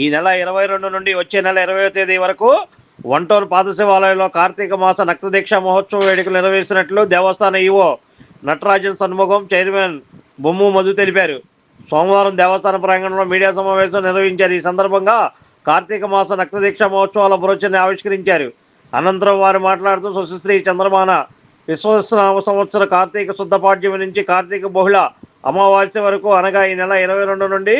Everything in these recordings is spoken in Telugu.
ఈ నెల ఇరవై రెండు నుండి వచ్చే నెల ఇరవై తేదీ వరకు వంటోన్ పాదశివాలయంలో కార్తీక మాస నక్తదీక్ష మహోత్సవ వేడుకలు నిర్వహిస్తున్నట్లు దేవస్థాన ఈవో నటరాజన్ సన్ముఖం చైర్మన్ బొమ్ము మధు తెలిపారు. సోమవారం దేవస్థాన ప్రాంగణంలో మీడియా సమావేశం నిర్వహించారు. ఈ సందర్భంగా కార్తీక మాస నక్తదీక్ష మహోత్సవాల బ్రోచర్ని ఆవిష్కరించారు. అనంతరం వారు మాట్లాడుతూ సుశ్రీ చంద్రమాన విశ్వనామ సంవత్సర కార్తీక శుద్ధ నుంచి కార్తీక బహుళ అమావాస్య వరకు అనగా ఈ నెల ఇరవై రెండు నుండి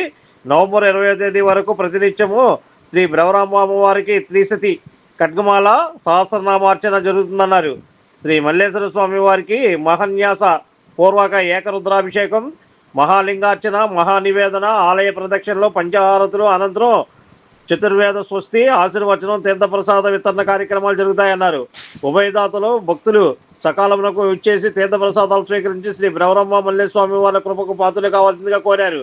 నవంబర్ ఇరవై తేదీ వరకు ప్రతినిత్యము శ్రీ బ్రవరామ అమ్మవారికి త్రిశతి ఖడ్గమాల సహస్రనామార్చన జరుగుతుందన్నారు. శ్రీ మల్లేశ్వర స్వామి వారికి మహాన్యాస పూర్వక ఏకరుద్రాభిషేకం మహాలింగార్చన మహానివేదన ఆలయ ప్రదక్షిణలో పంచహారతులు అనంతరం చతుర్వేద స్వస్తి ఆశీర్వచనం తీర్థప్రసాద వితరణ కార్యక్రమాలు జరుగుతాయన్నారు. ఉభయదాతలు భక్తులు సకాలంలో ఇచ్చేసి తీర్థప్రసాదాలు స్వీకరించి శ్రీ బ్రవరమ్మ మల్లేస్వామి వారి కృపకు పాత్రలు కావాల్సిందిగా కోరారు.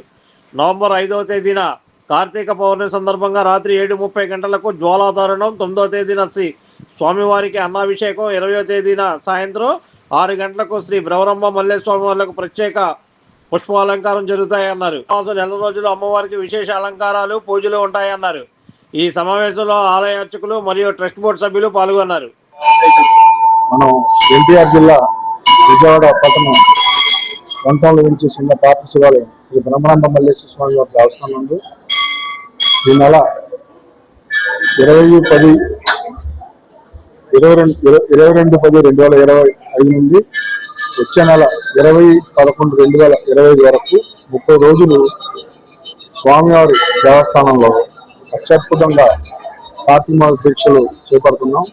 నవంబర్ ఐదవ తేదీన కార్తీక పౌర్ణమి సందర్భంగా రాత్రి ఏడు ముప్పై గంటలకు జ్వాలాధారణం తొమ్మిదవ తేదీన శ్రీ స్వామివారికి అన్నాభిషేకం ఇరవయో తేదీన సాయంత్రం ఆరు గంటలకు శ్రీ బ్రవరమ్మ మల్లేస్వామి వారికి ప్రత్యేక పుష్పాలంకారం జరుగుతాయన్నారు. నెల రోజులు అమ్మవారికి విశేష అలంకారాలు పూజలు ఉంటాయన్నారు. ఈ సమావేశంలో ఆలయ అర్చకులు మరియు ట్రస్ట్ బోర్డు సభ్యులు పాల్గొన్నారు. మనం ఎన్టీఆర్ జిల్లా విజయవాడ పట్టణం వంటంలో నుంచి చిన్న పాత శివాలయం. శ్రీ బ్రహ్మానంద మల్లేశ్వర స్వామి వారి దేవస్థానం ఈ నెల ఇరవై పది ఇరవై రెండు ఇరవై- ఇరవై రెండు పది రెండు వేల ఇరవై ఐదు నుండి వచ్చే నెల ఇరవై పదకొండు రెండు వేల ఇరవై ఐదు వరకు ముప్పై రోజులు స్వామివారి దేవస్థానంలో అత్యద్భుతంగా కార్తీక దీక్షలు చేపడుతున్నాం.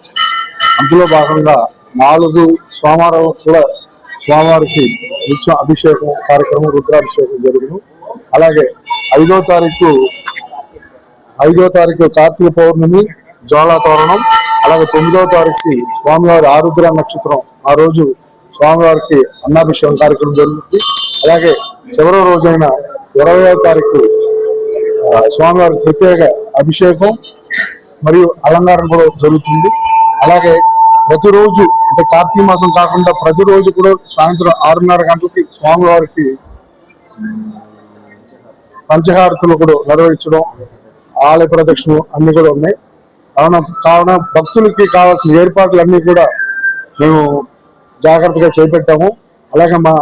అందులో భాగంగా నాలుగు సోమవారం కూడా స్వామివారికి నిత్యం అభిషేకం కార్యక్రమం రుద్రాభిషేకం జరుగును. అలాగే ఐదో తారీఖు ఐదో తారీఖు కార్తీక పౌర్ణమి జ్వాలా తోరణం అలాగే తొమ్మిదో తారీఖు స్వామివారి ఆరుద్ర నక్షత్రం. ఆ రోజు స్వామివారికి అన్నాభిషేకం కార్యక్రమం జరుగుతుంది. అలాగే చివరి రోజైన ఇరవయో తారీఖు స్వామివారికి ప్రత్యేక అభిషేకం మరియు అలంకారం కూడా జరుగుతుంది. అలాగే ప్రతిరోజు అంటే కార్తీక మాసం కాకుండా ప్రతిరోజు కూడా సాయంత్రం ఆరున్నర గంటలకి స్వామివారికి పంచహారతులు కూడా నిర్వహించడం ఆలయ ప్రదక్షిణం అన్ని కూడా ఉన్నాయి. కావున కావున భక్తులకి కావాల్సిన ఏర్పాట్లు అన్ని కూడా మేము జాగ్రత్తగా చేపట్టాము. అలాగే మా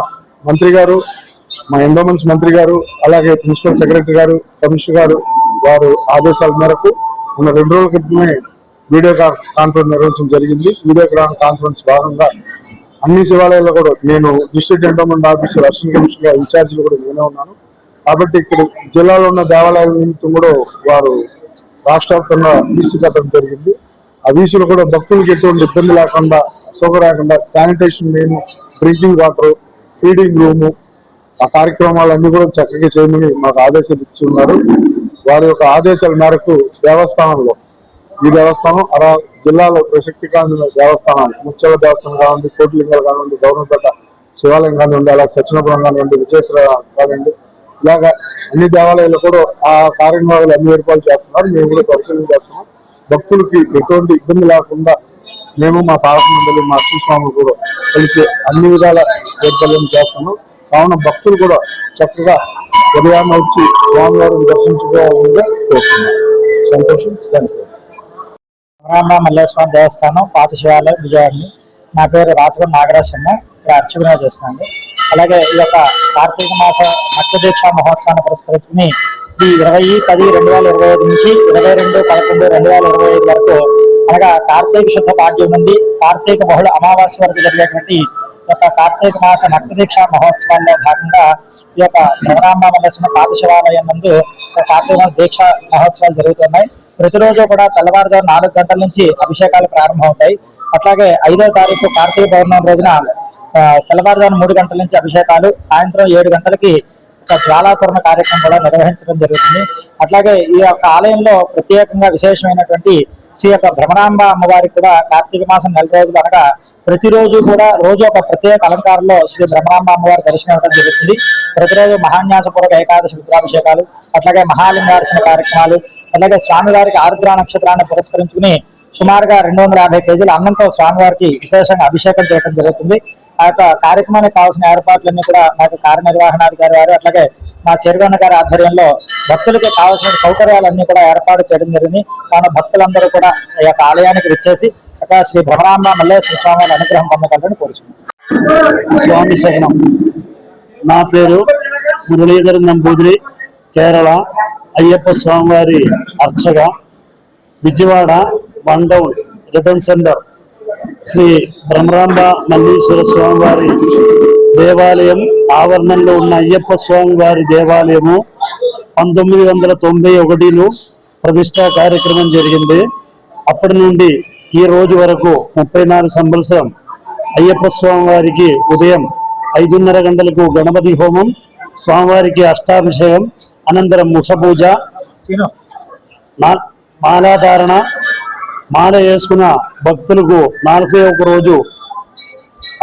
మంత్రి గారు మా ఎండోమెంట్స్ మంత్రి గారు అలాగే ప్రిన్సిపల్ సెక్రటరీ గారు కమిషనర్ గారు వారు ఆదేశాల మేరకు మన రెండు రోజుల క్రితమే వీడియో కాన్ఫరెన్స్ నిర్వహించడం జరిగింది. వీడియో కాన్ఫరెన్స్ భాగంగా అన్ని శివాలయాల్లో కూడా నేను district endowment officer assistant commissioner ఇన్ఛార్జీలు కూడా నేనే ఉన్నాను. కాబట్టి ఇక్కడ జిల్లాలో ఉన్న దేవాలయాల నిమిత్తం కూడా వారు రాష్ట్ర వ్యాప్తంగా వీసీ కట్టడం జరిగింది. ఆ వీసీలో కూడా భక్తులకు ఎటువంటి ఇబ్బంది లేకుండా సోక రాకుండా sanitation main drinking water feeding room ఆ కార్యక్రమాలన్నీ కూడా చక్కగా చేయమని మాకు ఆదేశాలు ఇచ్చి ఉన్నారు. వారి యొక్క ఆదేశాల మేరకు దేవస్థానంలో ఈ దేవస్థానం అలా జిల్లాలో ప్రశక్తి కానీ దేవస్థానాలు ముచ్చల దేవస్థానం కానివ్వండి కోటిలింగాలు కానివ్వండి గౌరవపేట శివాలయం కానివ్వండి అలాగే సచ్చినపురం కానివ్వండి విజయేశ్వర కానివ్వండి ఇలాగా అన్ని దేవాలయాలు కూడా ఆ కార్యక్రమాలు అన్ని ఏర్పాటు చేస్తున్నారు. మేము కూడా పరిశీలన చేస్తున్నాం. భక్తులకి ఎటువంటి ఇబ్బంది లేకుండా మేము మా పాలక మండలి మా అక్షస్వాములు కూడా కలిసి అన్ని విధాల ఏర్పాట్లు చేస్తున్నాం. కావున భక్తులు కూడా చక్కగా ఉదయాన్నే వచ్చి స్వామివారిని దర్శించుకోవాలని కోరుతున్నాం. సంతోషం. థ్యాంక్ రామరామ మల్లేశ్వరం దేవస్థానం పాత శివాలయం విజయవాడని. నా పేరు రాచగం నాగరాజ్ శర్మ ఇక్కడ అర్చకుగా చేస్తున్నాను. అలాగే ఈ యొక్క కార్తీక మాస భక్త దీక్ష మహోత్సవాన్ని పురస్కరించుకుని ఈ ఇరవై పది రెండు వేల ఇరవై ఐదు నుంచి ఇరవై రెండు పదకొండు రెండు వేల ఇరవై ఐదు వరకు అనగా కార్తీక శుద్ధ పాఠ్యం నుండి కార్తీక బహుళ అమావాస్య వరకు జరిగేటువంటి ఈ యొక్క కార్తీక మాస భక్త దీక్ష మహోత్సవాల్లో భాగంగా ఈ యొక్క భ్రమరాంబ మల్లేశ్వరం పాత శివాలయం నందు కార్తీక మాస దీక్ష మహోత్సవాలు జరుగుతున్నాయి. ప్రతిరోజు కూడా తెల్లవారుజాము నాలుగు గంటల నుంచి అభిషేకాలు ప్రారంభమవుతాయి. అట్లాగే ఐదో తారీఖు కార్తీక పౌర్ణమి రోజున తెల్లవారుజాము మూడు గంటల నుంచి అభిషేకాలు సాయంత్రం ఏడు గంటలకి ఒక జ్వాలాతరణ కార్యక్రమం కూడా నిర్వహించడం జరుగుతుంది. అట్లాగే ఈ యొక్క ఆలయంలో ప్రత్యేకంగా విశేషమైనటువంటి శ్రీ యొక్క భ్రమరాంబ అమ్మవారికి కూడా కార్తీక మాసం నెల రోజులు అనగా ప్రతిరోజు కూడా రోజు ఒక ప్రత్యేక అలంకారంలో శ్రీ బ్రహ్మాంబ అమ్మవారి దర్శనం ఇవ్వడం జరుగుతుంది. ప్రతిరోజు మహాన్యాసపూర్వక ఏకాదశి రుద్రాభిషేకాలు అట్లాగే మహాలింగార్చన కార్యక్రమాలు అట్లాగే స్వామివారికి ఆరుద్ర నక్షత్రాన్ని పురస్కరించుకుని సుమారుగా రెండు వందల యాభై కేజీల అన్నంతో స్వామివారికి విశేషంగా అభిషేకం చేయడం జరుగుతుంది. ఆ యొక్క కార్యక్రమానికి కావాల్సిన ఏర్పాట్లన్నీ కూడా మాకు కార్యనిర్వహణాధికారి వారు అట్లాగే మా చైర్మన్ గారి ఆధ్వర్యంలో భక్తులకి కావాల్సిన సౌకర్యాలన్నీ కూడా ఏర్పాటు చేయడం జరిగింది. కావున భక్తులందరూ కూడా ఈ యొక్క ఆలయానికి వచ్చేసి చక్కగా శ్రీ భ్రమరాంబ మల్లేశ్వర స్వామి వారి అనుగ్రహం పొందగలని కోరుచున్నాను స్వామి శరణం. నా పేరు మురళీధర్ నంబూదిరి కేరళ అయ్యప్ప స్వామివారి అర్చక Vijayawada one town return center Shri Brahmaramba Malleswara స్వామివారి దేవాలయం. ఆవరణంలో ఉన్న అయ్యప్ప స్వామివారి దేవాలయము పంతొమ్మిది వందల తొంభై ఒకటిలో ప్రతిష్టా కార్యక్రమం జరిగింది. అప్పటి నుండి ఈ రోజు వరకు ముప్పై నాలుగు సంవత్సరం అయ్యప్ప స్వామి వారికి ఉదయం ఐదున్నర గంటలకు గణపతి హోమం స్వామివారికి అష్టాభిషేకం అనంతరం ముష పూజ మాలాధారణ మాల వేసుకున్న భక్తులకు నలభై ఒక రోజు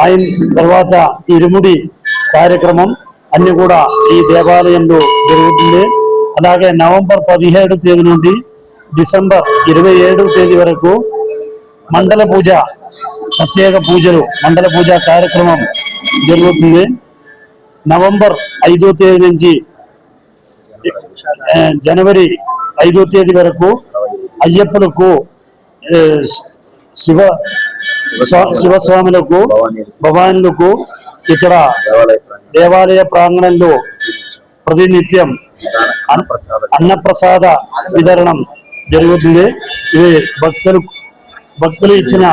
ఆయన తర్వాత ఇరుముడి కార్యక్రమం అన్ని కూడా ఈ దేవాలయంలో జరుగుతుంది. అలాగే నవంబర్ పదిహేడు తేదీ నుండి డిసెంబర్ ఇరవై ఏడు తేదీ వరకు మండల పూజ ప్రత్యేక పూజలు మండల పూజ కార్యక్రమం జరుగుతుంది. నవంబర్ ఐదో తేదీ నుంచి జనవరి ఐదో తేదీ వరకు అయ్యప్పలకు శివ శివస్వాములకు భవానులకు ఇక్కడ దేవాలయ ప్రాంగణంలో ప్రతినిత్యం అన్నప్రసాద వితరణం జరుగుతుంది. ఇది భక్తులు భక్తులు ఇచ్చిన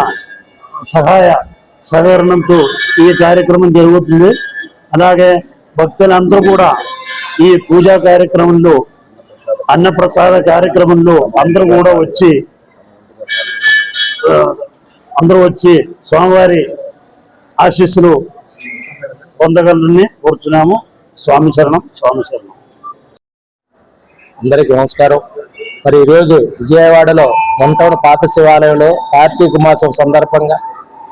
సహాయ సహకరణంతో ఈ కార్యక్రమం జరుగుతుంది. అలాగే భక్తులందరూ కూడా ఈ పూజా కార్యక్రమంలో అన్నప్రసాద కార్యక్రమంలో అందరూ కూడా వచ్చి అందరూ వచ్చి స్వామివారి ఆశీస్సులు పొందగలని కోరుచున్నాము. స్వామి శరణం స్వామి శరణం. అందరికీ నమస్కారం. మరి ఈరోజు విజయవాడలో వంటవన పాత శివాలయంలో కార్తీక మాసం సందర్భంగా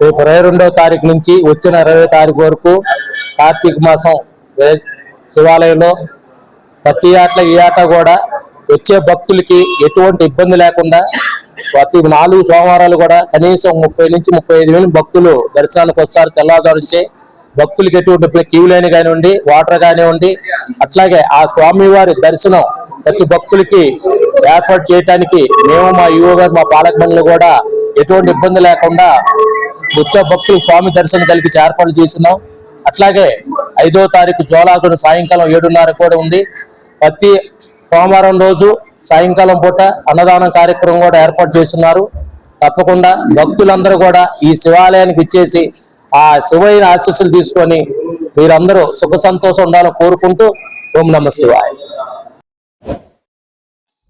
రేపు ఇరవై రెండవ తారీఖు నుంచి వచ్చిన ఇరవై తారీఖు వరకు కార్తీక మాసం శివాలయంలో ప్రతి ఆట ఈ ఆట కూడా వచ్చే భక్తులకి ఎటువంటి ఇబ్బంది లేకుండా ప్రతి నాలుగు సోమవారాలు కూడా కనీసం ముప్పై నుంచి ముప్పై ఐదు వేలు భక్తులు దర్శనానికి వస్తారు. తెల్లవారు భక్తులకి ఎటువంటి క్యూ లైన్ కానివ్వండి వాటర్ కానివ్వండి అట్లాగే ఆ స్వామివారి దర్శనం ప్రతి భక్తులకి ఏర్పాటు చేయడానికి మేము మా యువ గారు మా పాలక మండలి కూడా ఎటువంటి ఇబ్బంది లేకుండా వచ్చే భక్తులు స్వామి దర్శనం కలిగించి ఏర్పాటు చేస్తున్నాం. అట్లాగే ఐదో తారీఖు జోలాకుడు సాయంకాలం ఏడున్నర కూడా ఉంది. ప్రతి సోమవారం రోజు సాయంకాలం పూట అన్నదానం కార్యక్రమం కూడా ఏర్పాటు చేస్తున్నారు. తప్పకుండా భక్తులందరూ కూడా ఈ శివాలయానికి ఇచ్చేసి ఆ శివైన ఆశీస్సులు తీసుకొని మీరందరూ సుఖ సంతోషం ఉండాలని కోరుకుంటూ ఓం నమ శివాయ.